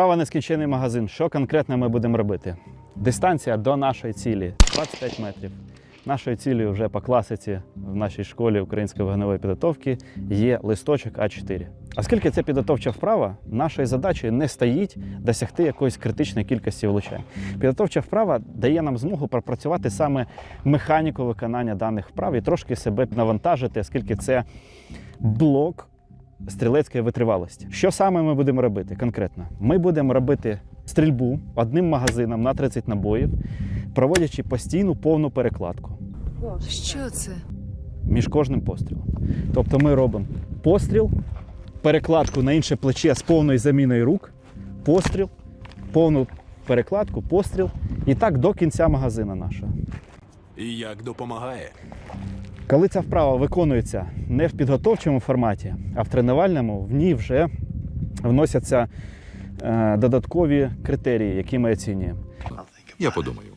Вправа нескінчений магазин. Що конкретно ми будемо робити? Дистанція до нашої цілі 25 метрів. Нашою цілею вже по класиці в нашій школі української вогневої підготовки є листочок А4. Оскільки це підготовча вправа, нашою задачею не стоїть досягти якоїсь критичної кількості влучань. Підготовча вправа дає нам змогу пропрацювати саме механіку виконання даних вправ і трошки себе навантажити, оскільки це блок стрілецької витривалості. Що саме ми будемо робити конкретно? Ми будемо робити стрільбу одним магазином на 30 набоїв, проводячи постійну повну перекладку Що це? між кожним пострілом. Тобто ми робимо постріл, перекладку на інше плече з повною заміною рук, постріл, повну перекладку, постріл. І так до кінця магазина нашого. І як допомагає? Коли ця вправа виконується не в підготовчому форматі, а в тренувальному, в ній вже вносяться е, додаткові критерії, які ми оцінюємо. Я подумаю.